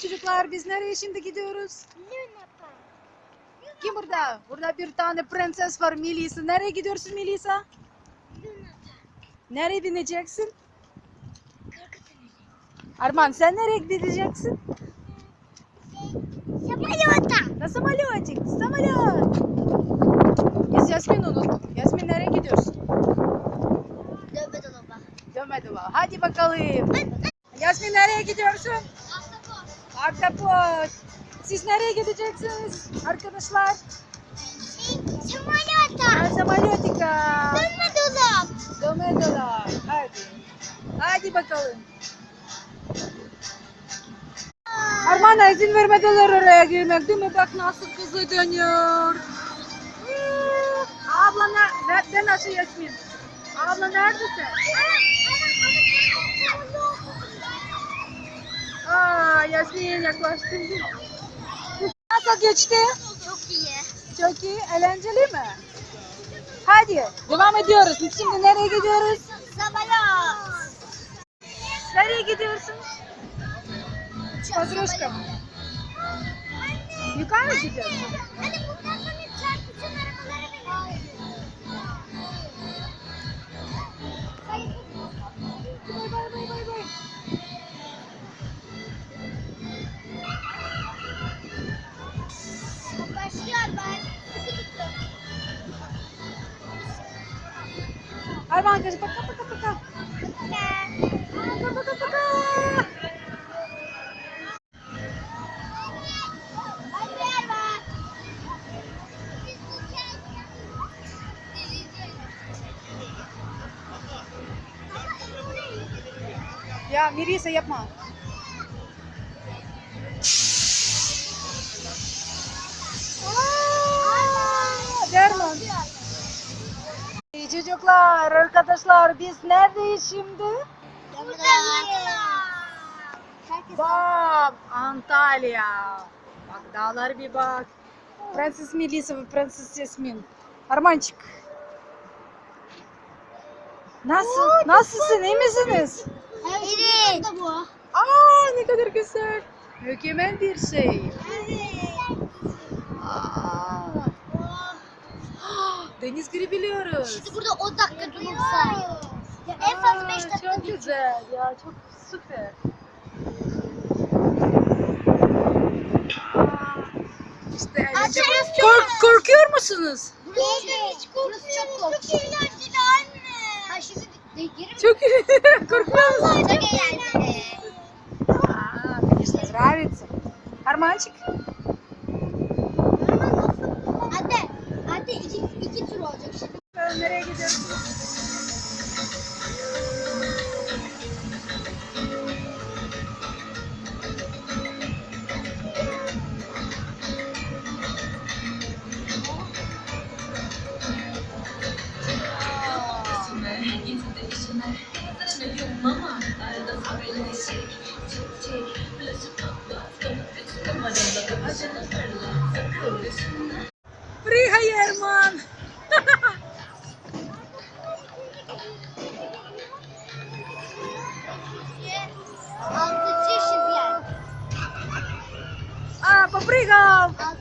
çocuklar biz nereye şimdi gidiyoruz? Luna Park. Kim burada? Burada bir tane prenses var Melisa. Nereye gidiyorsun Melisa? Luna Park. Nereye bineceksin? Arman sen nereye gideceksin? Samalota. На самолетик, самолет. Biz Yasmin unuttuk. Yasmin nereye gidiyorsun? Dövme dolaba. Dönme dolaba. Hadi bakalım. Yasmin nereye gidiyorsun? Ahtapot. Siz nereye gideceksiniz arkadaşlar? Samalota. Ha, Samolyotika. Dönme dolap. Dönme dolap. Hadi. Hadi bakalım. Armağan'a izin vermediler oraya girmek değil mi? Bak nasıl kızı dönüyor. Abla ne? Nerede nasıl Yasmin? Abla neredesin? Aa Yasmin yaklaştın. Nasıl geçti? Çok iyi. Çok iyi. Eğlenceli mi? Hadi devam ediyoruz. Biz şimdi nereye gidiyoruz? Samalot. Nereye gidiyorsun? Şey Matryoşka. Yukarı mı çıkacağız? Hadi bundan sonra çarpışan arabalara binelim. Bay bay bay bay bay. Başlıyor ben. Arban kaç bak bak Ya Mirisa yapma. Aa, Derman. Çocuklar, arkadaşlar biz neredeyiz şimdi? Bak Antalya. Bak dağlara bir bak. Prenses Melisa ve Prenses Yasmin. Armançık. Nasıl? Nasılsın? iyi misiniz? Evet. Bu. Aa ne kadar güzel. Mükemmel bir şey. Aa. Deniz görebiliyoruz. Şimdi burada 10 dakika durursak. Ya en fazla 5 Aa, dakika Çok güzel ya çok süper. İşte. Açarız çok. Kork- korkuyor musunuz? Burası hiç Burası çok. Çok eğlenceli anne. Ha şimdi. Çok korkuyor musunuz? Vallahi çok eğlenceli. А, конечно, нравится. Арманчик? Anne, anne iki, iki tur olacak şimdi. Nereye gidiyorsun? Приїхай, Ерман! Altıncı yaşım yani. А, попрыгал! Altı